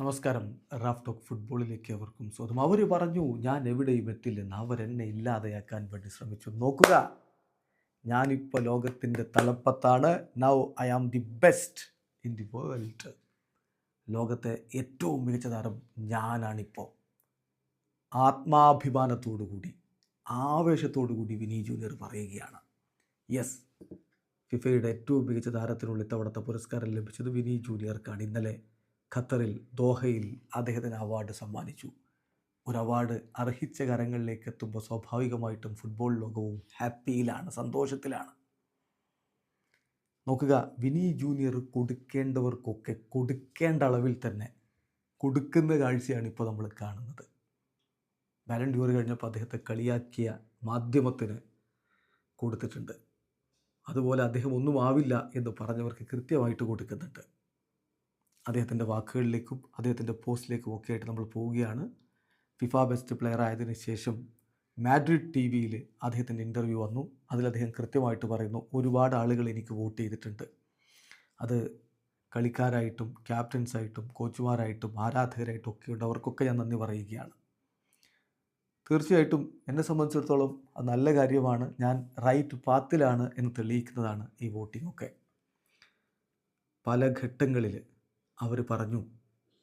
നമസ്കാരം. Raf talk ഫുട്ബോളിലേക്ക് അവർക്കും സ്വാഗതം. അവർ പറഞ്ഞു ഞാൻ എവിടെയും എത്തില്ലെന്ന്. അവരെന്നെ ഇല്ലാതെയാക്കാൻ വേണ്ടി ശ്രമിച്ചു. നോക്കുക. ഞാനിപ്പോൾ ലോകത്തിന്റെ തലപ്പത്താണ്. Now I am the best in the world ലോകത്തെ ഏറ്റവും മികച്ച താരം ഞാനാണിപ്പോൾ ആവേശത്തോടു കൂടി വിനി ജൂനിയർ പറയുകയാണ്. യെസ് ഫിഫയുടെ ഏറ്റവും മികച്ച താരത്തിനുള്ള ഇത്തവണത്തെ പുരസ്കാരം ലഭിച്ചത് വിനി ജൂനിയർക്കാണ്. ഇന്നലെ ഖത്തറിൽ ദോഹയിൽ അദ്ദേഹത്തിന് അവാർഡ് സമ്മാനിച്ചു. ഒരു അവാർഡ് അർഹിച്ച കരങ്ങളിലേക്ക് എത്തുമ്പോൾ സ്വാഭാവികമായിട്ടും ഫുട്ബോൾ ലോകവും ഹാപ്പിയിലാണ് സന്തോഷത്തിലാണ്. നോക്കുക വിനി ജൂനിയർ കൊടുക്കേണ്ടവർക്കൊക്കെ കൊടുക്കേണ്ട അളവിൽ തന്നെ കൊടുക്കുന്ന കാഴ്ചയാണ് ഇപ്പോൾ നമ്മൾ കാണുന്നത്. വാലണ്ടിയോർ കഴിഞ്ഞപ്പോൾ അദ്ദേഹത്തെ കളിയാക്കിയ മാധ്യമത്തിന് കൊടുത്തിട്ടുണ്ട്. അതുപോലെ അദ്ദേഹം ഒന്നും ആവില്ല എന്ന് പറഞ്ഞവർക്ക് കൃത്യമായിട്ട് കൊടുക്കുന്നുണ്ട്. അദ്ദേഹത്തിന്റെ വാക്കുകളിലേക്കും അദ്ദേഹത്തിന്റെ പോസ്റ്റിലേക്കും ഒക്കെ ആയിട്ട് നമ്മൾ പോവുകയാണ്. ഫിഫ ബെസ്റ്റ് പ്ലെയർ ആയതിനു ശേഷം മാഡ്രിഡ് ടി വിയിൽ അദ്ദേഹത്തിന്റെ ഇന്റർവ്യൂ വന്നു. അതിൽ അദ്ദേഹം കൃത്യമായിട്ട് പറയുന്നു ഒരുപാട് ആളുകൾ എനിക്ക് വോട്ട് ചെയ്തിട്ടുണ്ട്. അത് കളിക്കാരായിട്ടും ക്യാപ്റ്റൻസായിട്ടും കോച്ചുമാരായിട്ടും ആരാധകരായിട്ടും ഒക്കെ ഉണ്ട്. അവർക്കൊക്കെ ഞാൻ നന്ദി പറയുകയാണ്. തീർച്ചയായിട്ടും എന്നെ സംബന്ധിച്ചിടത്തോളം അത് നല്ല കാര്യമാണ്. ഞാൻ റൈറ്റ് പാത്തിലാണ് എന്ന് തെളിയിക്കുന്നതാണ് ഈ വോട്ടിംഗ് ഒക്കെ. പല ഘട്ടങ്ങളിൽ അവർ പറഞ്ഞു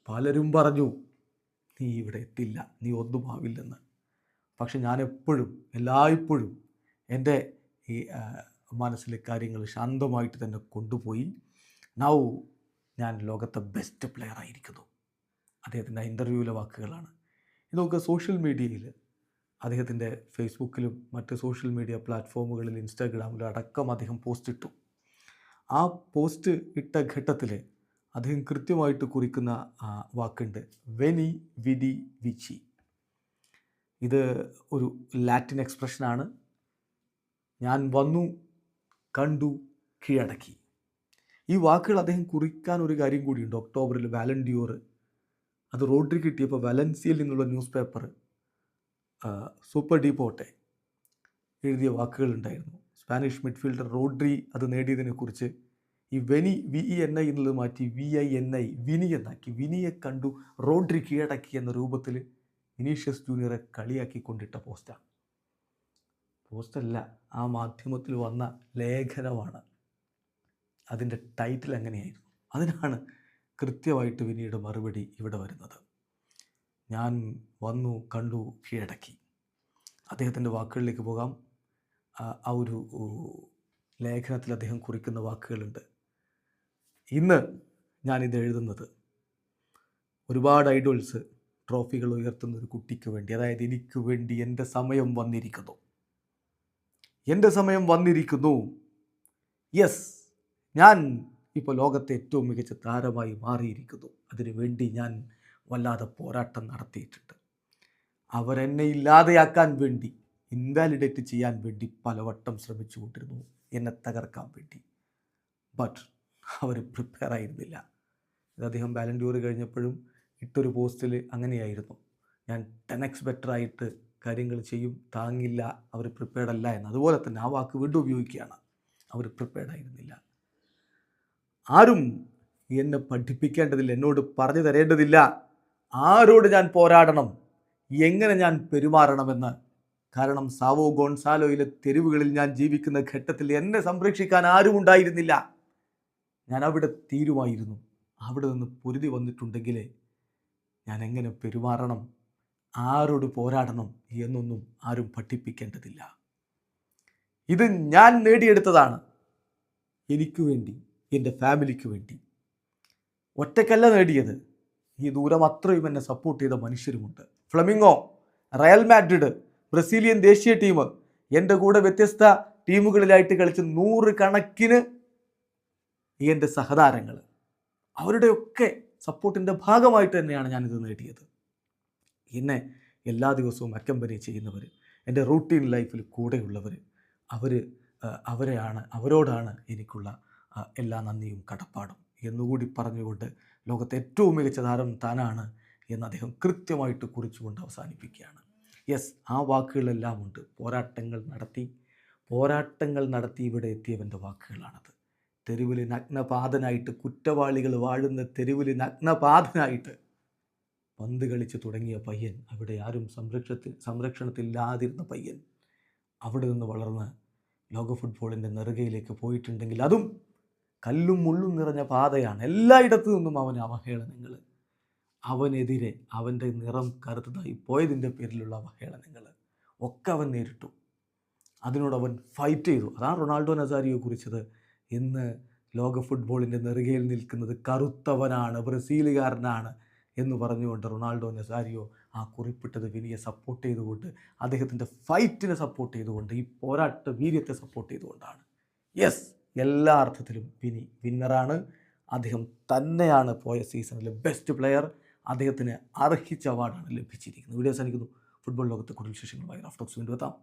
പലരും പറഞ്ഞു നീ ഇവിടെ എത്തില്ല നീ ഒന്നും ആവില്ലെന്ന് പക്ഷെ ഞാൻ എപ്പോഴും എല്ലായ്പ്പോഴും എന്റെ ഈ മനസ്സിലെ കാര്യങ്ങൾ ശാന്തമായിട്ട് തന്നെ കൊണ്ടുപോയി നൗ ഞാൻ ലോകത്തെ ബെസ്റ്റ് പ്ലെയർ ആയിരിക്കുന്നു. അദ്ദേഹത്തിന്റെ ഇന്റർവ്യൂവിലെ വാക്കുകളാണ്. ഇതൊക്കെ സോഷ്യൽ മീഡിയയിൽ അദ്ദേഹത്തിന്റെ ഫേസ്ബുക്കിലും മറ്റ് സോഷ്യൽ മീഡിയ പ്ലാറ്റ്ഫോമുകളിൽ ഇൻസ്റ്റാഗ്രാമിലും അടക്കം അദ്ദേഹം പോസ്റ്റ് ഇട്ടു. ആ പോസ്റ്റ് ഇട്ട ഘട്ടത്തിൽ അദ്ദേഹം കൃത്യമായിട്ട് കുറിക്കുന്ന വാക്കുണ്ട്. വെനി വിഡി വിച്ചി ഇത് ഒരു ലാറ്റിൻ എക്സ്പ്രഷനാണ്. ഞാൻ വന്നു കണ്ടു കീഴടക്കി. ഈ വാക്കുകൾ അദ്ദേഹം കുറിക്കാൻ ഒരു കാര്യം കൂടിയുണ്ട്. ഒക്ടോബറിൽ വാലൻഡിയോർ അത് റോഡ്രി കിട്ടിയപ്പോൾ വലൻസിയയിൽ നിന്നുള്ള ന്യൂസ് പേപ്പർ സൂപ്പർ ഡീപ്പോട്ടെ എഴുതിയ വാക്കുകളുണ്ടായിരുന്നു സ്പാനിഷ് മിഡ്ഫീൽഡർ റോഡ്രി അത് നേടിയതിനെക്കുറിച്ച് ഈ Veni V E N I എന്നുള്ളത് മാറ്റി V I N I Vini എന്നാക്കി. വിനിയെ കണ്ടു റോഡ്രി കീഴടക്കി എന്ന രൂപത്തിൽ വിനീഷ്യസ് ജൂനിയറെ കളിയാക്കി കൊണ്ടിട്ട പോസ്റ്റാണ് പോസ്റ്റല്ല ആ മാധ്യമത്തിൽ വന്ന ലേഖനമാണ്. അതിന്റെ ടൈറ്റിൽ അങ്ങനെയായിരുന്നു. അതിനാണ് കൃത്യമായിട്ട് വിനിയുടെ മറുപടി ഇവിടെ വരുന്നത്. ഞാൻ വന്നു കണ്ടു കീഴടക്കി. അദ്ദേഹത്തിന്റെ വാക്കുകളിലേക്ക് പോകാം. ആ ഒരു ലേഖനത്തിൽ അദ്ദേഹം കുറിക്കുന്ന വാക്കുകളുണ്ട്. ഇന്ന് ഞാനിത് എഴുതുന്നത്. ഒരുപാട് ഐഡോൾസ് ട്രോഫികൾ ഉയർത്തുന്ന ഒരു കുട്ടിക്ക് വേണ്ടി അതായത് എനിക്ക് വേണ്ടി എന്റെ സമയം വന്നിരിക്കുന്നു. എന്റെ സമയം വന്നിരിക്കുന്നു. യെസ് ഞാൻ ഇപ്പോൾ ലോകത്തെ ഏറ്റവും മികച്ച താരമായി മാറിയിരിക്കുന്നു. അതിനുവേണ്ടി ഞാൻ വല്ലാതെ പോരാട്ടം നടത്തിയിട്ടുണ്ട്. അവരെന്നെ ഇല്ലാതെയാക്കാൻ വേണ്ടി ഇൻവാലിഡേറ്റ് ചെയ്യാൻ വേണ്ടി പലവട്ടം ശ്രമിച്ചുകൊണ്ടിരുന്നു. എന്നെ തകർക്കാൻ വേണ്ടി. ബട്ട് അവർ പ്രിപ്പയർ ആയിരുന്നില്ല. ഇത് അദ്ദേഹം ബാലൻഡ്യൂർ കഴിഞ്ഞപ്പോഴും ഇട്ടൊരു പോസ്റ്റിൽ അങ്ങനെയായിരുന്നു. ഞാൻ ടെൻ എക്സ് ബെറ്റർ ആയിട്ട് കാര്യങ്ങൾ ചെയ്യും താങ്ങില്ല അവർ പ്രിപ്പയർഡ് അല്ല എന്ന്. അതുപോലെ തന്നെ ആ വാക്ക് വീണ്ടും ഉപയോഗിക്കുകയാണ്. അവർ പ്രിപ്പയർഡ് ആയിരുന്നില്ല. ആരും എന്നെ പഠിപ്പിക്കേണ്ടതില്ല എന്നോട് പറഞ്ഞു തരേണ്ടതില്ല. ആരോട് ഞാൻ പോരാടണം? എങ്ങനെ ഞാൻ പെരുമാറണമെന്ന്? കാരണം സാവോ ഗോൺസാലോയിലെ തെരുവുകളിൽ ഞാൻ ജീവിക്കുന്ന ഘട്ടത്തിൽ എന്നെ സംരക്ഷിക്കാൻ ആരും ഉണ്ടായിരുന്നില്ല. ഞാൻ അവിടെ തീരുമായിരുന്നു. അവിടെ നിന്ന് പൊരുതി വന്നിട്ടുണ്ടെങ്കിൽ ഞാൻ എങ്ങനെ പെരുമാറണം? ആരോട് പോരാടണം എന്നൊന്നും ആരും പഠിപ്പിക്കേണ്ടതില്ല. ഇത് ഞാൻ നേടിയെടുത്തതാണ്. എനിക്ക് വേണ്ടി എന്റെ ഫാമിലിക്ക് വേണ്ടി. ഒറ്റക്കല്ല നേടിയത്. ഈ ദൂരം അത്രയും എന്നെ സപ്പോർട്ട് ചെയ്ത മനുഷ്യരുമുണ്ട്. ഫ്ലമിങ്ങോ റയൽ മാഡ്രിഡ് ബ്രസീലിയൻ ദേശീയ ടീം എന്റെ കൂടെ വ്യത്യസ്ത ടീമുകളിലായിട്ട് കളിച്ച് നൂറ് കണക്കിന് എന്റെ സഹതാരങ്ങൾ. അവരുടെയൊക്കെ സപ്പോർട്ടിന്റെ ഭാഗമായിട്ട് തന്നെയാണ് ഞാനിത് നേടിയത്. എന്നെ എല്ലാ ദിവസവും അക്കമ്പനി ചെയ്യുന്നവർ എന്റെ റൂട്ടീൻ ലൈഫിൽ കൂടെയുള്ളവർ അവർ അവരെയാണ് അവരോടാണ് എനിക്കുള്ള എല്ലാ നന്ദിയും കടപ്പാടും എന്നുകൂടി പറഞ്ഞുകൊണ്ട് ലോകത്തെ ഏറ്റവും മികച്ച താരം താനാണ് എന്ന് അദ്ദേഹം കൃത്യമായിട്ട് കുറിച്ചുകൊണ്ട് അവസാനിപ്പിക്കുകയാണ്. യെസ് ആ വാക്കുകളെല്ലാം ഉണ്ട്. പോരാട്ടങ്ങൾ നടത്തി പോരാട്ടങ്ങൾ നടത്തി ഇവിടെ എത്തിയവന്റെ വാക്കുകളാണത്. തെരുവിൽ നഗ്നപാതനായിട്ട് കുറ്റവാളികൾ വാഴുന്ന തെരുവിലെ നഗ്നപാതനായിട്ട് പന്ത് കളിച്ച് തുടങ്ങിയ പയ്യൻ അവിടെ ആരും സംരക്ഷണത്തിൽ സംരക്ഷണത്തില്ലാതിരുന്ന പയ്യൻ അവിടെ നിന്ന് വളർന്ന് ലോക ഫുട്ബോളിന്റെ നെറുകയിലേക്ക് പോയിട്ടുണ്ടെങ്കിൽ അതും കല്ലും മുള്ളും നിറഞ്ഞ പാതയാണ്. എല്ലായിടത്തു നിന്നും അവൻ അവഹേളനങ്ങൾ അവനെതിരെ അവന്റെ നിറം കറുത്തതായി പോയതിന്റെ പേരിലുള്ള അവഹേളനങ്ങൾ ഒക്കെ അവൻ നേരിട്ടു. അതിനോട് അവൻ ഫൈറ്റ് ചെയ്തു. അതാണ് റൊണാൾഡോ നസാരിയെ കുറിച്ചത്. ഇന്ന് ലോക ഫുട്ബോളിന്റെ നെറുകയിൽ നിൽക്കുന്നത് കറുത്തവനാണ് ബ്രസീലുകാരനാണ് എന്ന് പറഞ്ഞുകൊണ്ട് റൊണാൾഡോ നെസാരിയോ ആ കുറിപ്പിട്ടത് വിനിയെ സപ്പോർട്ട് ചെയ്തുകൊണ്ട് അദ്ദേഹത്തിന്റെ ഫൈറ്റിനെ സപ്പോർട്ട് ചെയ്തുകൊണ്ട് ഈ പോരാട്ട വീര്യത്തെ സപ്പോർട്ട് ചെയ്തുകൊണ്ടാണ്. യെസ് എല്ലാ അർത്ഥത്തിലും വിനി വിന്നറാണ് അദ്ദേഹം തന്നെയാണ് പോയ സീസണിലെ ബെസ്റ്റ് പ്ലെയർ അദ്ദേഹത്തിന് അർഹിച്ച അവാർഡാണ് ലഭിച്ചിരിക്കുന്നത്. വീഡിയോ അവസാനിക്കുന്നു. ഫുട്ബോൾ ലോകത്തെ കൂടുതൽ വിശേഷങ്ങളുമായി റാഫ്റ്റോക്സ് വീണ്ടും എത്താം.